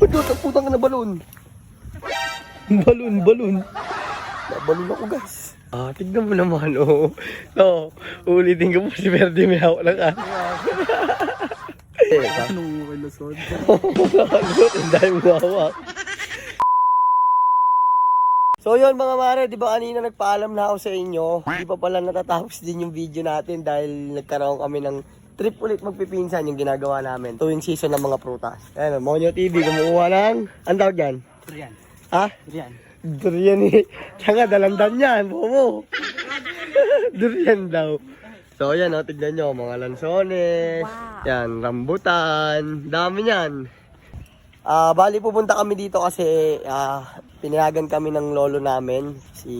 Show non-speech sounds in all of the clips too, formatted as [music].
Doon? Ang putang na balon. Balon, balon. Nabalon ako guys. Ah, tignan mo naman, oh. No, ulitin ko po si Verde may hawak lang ah. Sa- Nung lusod. Nakalusot, ang dahil mo hawak. So yun mga mare, di ba kanina nagpaalam na ako sa inyo? Di pa pala natatapos din yung video natin dahil nagkaroon kami ng trip ulit magpipinsan yung ginagawa namin tuwing season ng mga prutas. Ayan, Monyo TV, kumukuha ng, ang tawag dyan? Durian. Ha? Durian. Durian eh. Tsaka dalandan yan, bobo. [laughs] Durian daw. So yan, oh, tignan nyo, mga lansones, yan, rambutan, dami yan. Ah, bali pupunta kami dito kasi ah, pinayagan kami ng lolo namin, si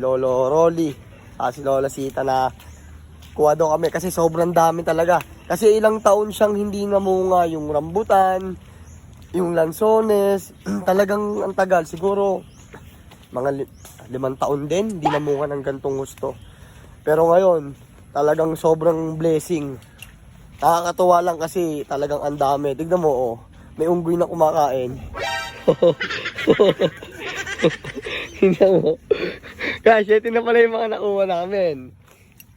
Lolo Rolly, ah, si Lola Sita na kuha daw kami kasi sobrang dami talaga. Kasi ilang taon siyang hindi namunga yung rambutan, yung lansones, [clears throat] talagang ang tagal. Siguro mga li- limang taon din, hindi namunga ng gantong gusto. Pero ngayon, talagang sobrang blessing. Nakakatuwa lang kasi talagang ang dami. Tignan mo, oh. May unggoy na kumakain. [laughs] Tignan mo. Kasi ito na pala yung mga nakuha namin.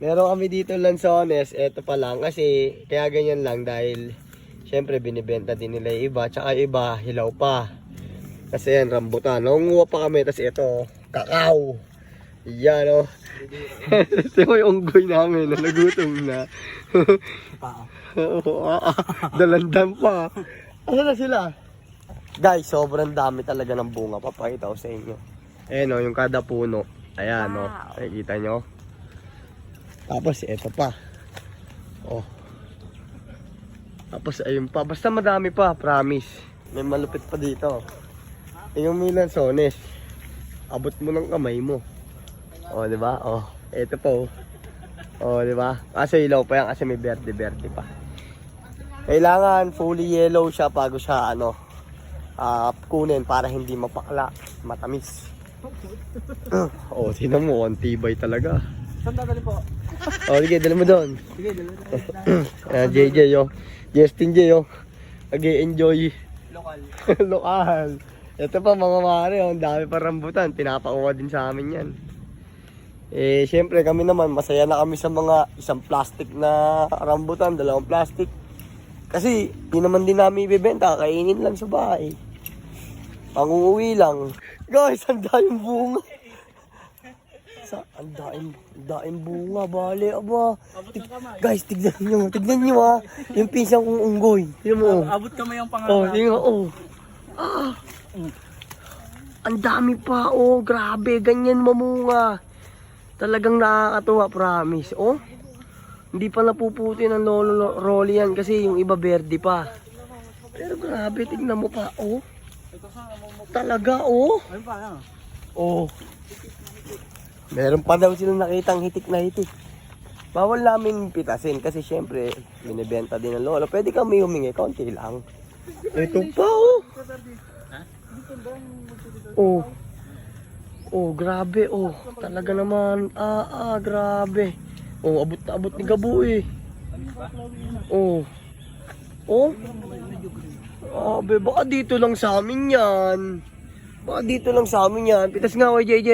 Meron kami dito lansones, eto pa lang kasi kaya ganyan lang dahil syempre binibenta din nila yung iba, tsaka iba hilaw pa. Kasi yan rambutan. Nangunguha pa kami, tapos ito, kakao. Yan oh. [laughs] Ito yung unggoy namin na nagutom na. [laughs] Ah, ah, dalandan pa. Ano na sila? Guys, sobrang dami talaga ng bunga. Papakita ko sa inyo. Ayan o, yung kada puno. Ayan o, nakikita nyo. Tapos, eto pa. Oh. Tapos, ayun pa. Basta madami pa, promise. May malupit pa dito. Yung Milan Sones. Abot mo ng kamay mo. Oh, di ba? Oh, eto pa oh. Oh, di ba? Kasi ilaw pa yan kasi may berde-berde pa. Kailangan fully yellow siya bago siya ano ah kunin para hindi mapakla, matamis. [laughs] oh, tingnan mo, ang tibay talaga. Saan dadali po? Oh, sige, dala mo doon. Sige. Ah, JJ, yo. Justin J, yo. Nag-enjoy. Lokal. [laughs] Lokal. Ito pa mga mare, oh, ang dami pa rambutan. Pinapakuha din sa amin yan. Eh, syempre kami naman, masaya na kami sa mga isang plastic na rambutan, dalawang plastic. Kasi, di naman din namin ibibenta, kainin lang sa bahay. Panguuwi lang. Guys, ang daing bunga. Sa, ang daing, daing bunga, bale, aba. Tig- guys, tignan nyo, tignan nyo ha. Yung pisang kong unggoy. Tignan mo. oh. Abot kamay ang Oh, pangarap. tingnan oh. Ah. Ang dami pa, oh. Grabe, ganyan mamunga. Talagang nakakatuwa, promise. Oh. Hindi pa napuputi ng lolo lo- Rolly yan kasi yung iba verde pa. Pero grabe, tignan mo pa, oh. Talaga, oh. Oh. Meron pa daw silang nakitang hitik na hitik. Bawal namin pitasin kasi syempre binibenta din ng lolo. Pwede kami humingi, konti lang. Ito pa oh. Oh. Oh, grabe oh. Talaga naman. Ah, ah, grabe. Oh, abot na abot ni Gabu eh. Oh. Oh. Grabe, baka dito lang sa amin yan. Baka dito lang sa amin yan. Pitas nga kay JJ.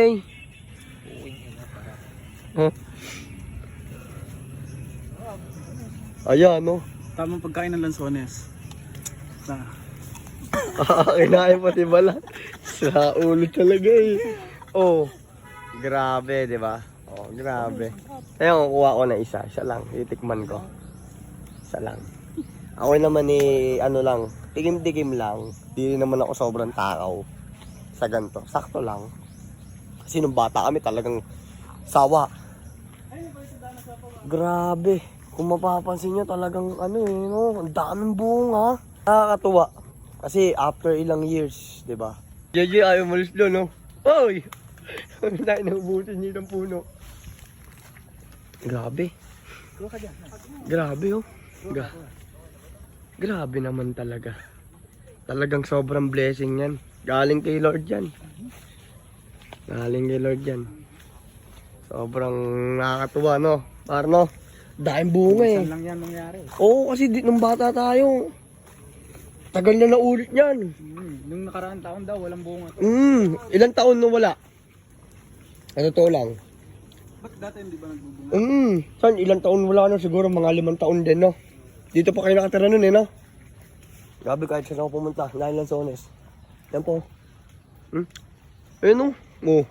Ayan, no? Tamang pagkain ng lansones. Na. Kinain pati balat. Sa ulo talaga eh. Oh, grabe, di ba? Oh, grabe. Ayun, kukuha ko na isa. Isa lang. Titikman ko. Isa lang. Ako naman eh, ano lang, tikim-tikim lang. Di naman ako sobrang takaw sa ganito. Sakto lang. Kasi nung bata kami talagang sawa. Grabe. Kung mapapansin nyo talagang ano eh, no? Ang daming bunga. Nakakatuwa. Kasi after ilang years, di ba? JJ ayaw malis doon, no? Oy! [laughs] Ang tayo naubusin niyo ng puno. Grabe. Grabe, oh. Gra Grabe naman talaga. Talagang sobrang blessing yan. Galing kay Lord yan. Galing kay Lord yan. Sobrang nakakatuwa, no? Parno, Daing bunga eh. Saan lang yan nangyari? Oo, kasi di, nung bata tayo, tagal na naulit yan. Hmm. Nung nakaraan taon daw, walang bunga to. Mm, ilang taon na wala? Ano to lang? Ba't dati hindi ba nagbubunga? Mm, saan ilang taon wala na siguro mga limang taon din no. Dito pa kayo nakatira nun eh no. Grabe kahit saan ako pumunta, lahat lang sones. Yan po. Hmm? Ayun no. Oh.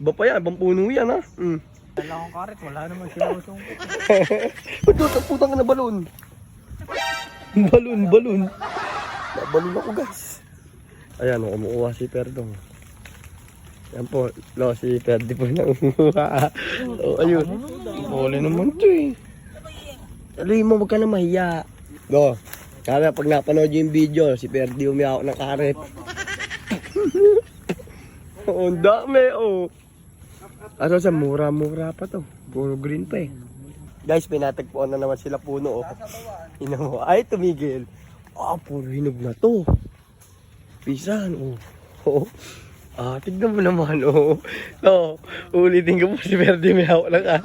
Iba pa yan, ibang puno yan ha. Hmm. Wala akong karet, wala naman sinusong. Ba't doon, putang ka na balon? balon, balon. Nabalon ako guys. Ayan, oh, kumukuha si Perdong. Yan po, no, si Perdi po na umuha. oh, ayun. Huli naman to eh. Alam mo, wag ka na mahiya. No, kaya pag napanood yung video, si Perdi umiyak ng karet. oh, [laughs] ang dami, oh. Ano sa mura-mura pa to. Puro green pa eh. Guys, pinatagpuan na naman sila puno. Oh. Ina mo, ay tumigil. Ah, puro hinog na to. Pisan, oh. Oh. Ah, tignan mo naman, oh. Oh, ulitin ko po si Verde may hawak lang ah.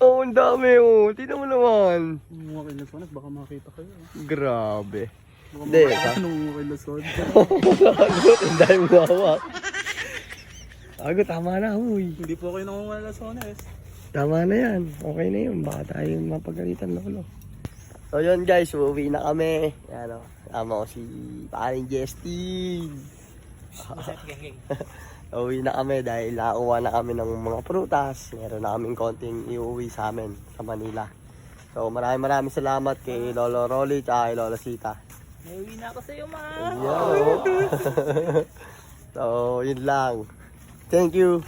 [laughs] oh, ang dami, oh. Tignan mo naman. Mga kay Lasones, baka makita kayo. Grabe. Baka Hindi, makita kayo nung Lasones. [laughs] Agot, ang dami mo hawak. Agot, tama na, huy. Hindi po kayo nangunguha ng Lasones. Tama na yan. Okay na yun. Baka tayo mapagalitan na ulo. So yun guys, uuwi na kami. Yan o. Tama ko si paring Justin. [laughs] Uuwi na kami dahil nakuha na kami ng mga prutas. Meron na kaming konting iuwi sa amin sa Manila. So maraming maraming salamat kay Lolo Rolly at kay Lola Sita. Nauwi na ako sa'yo, ma. Yan o. [laughs] so yun lang. Thank you.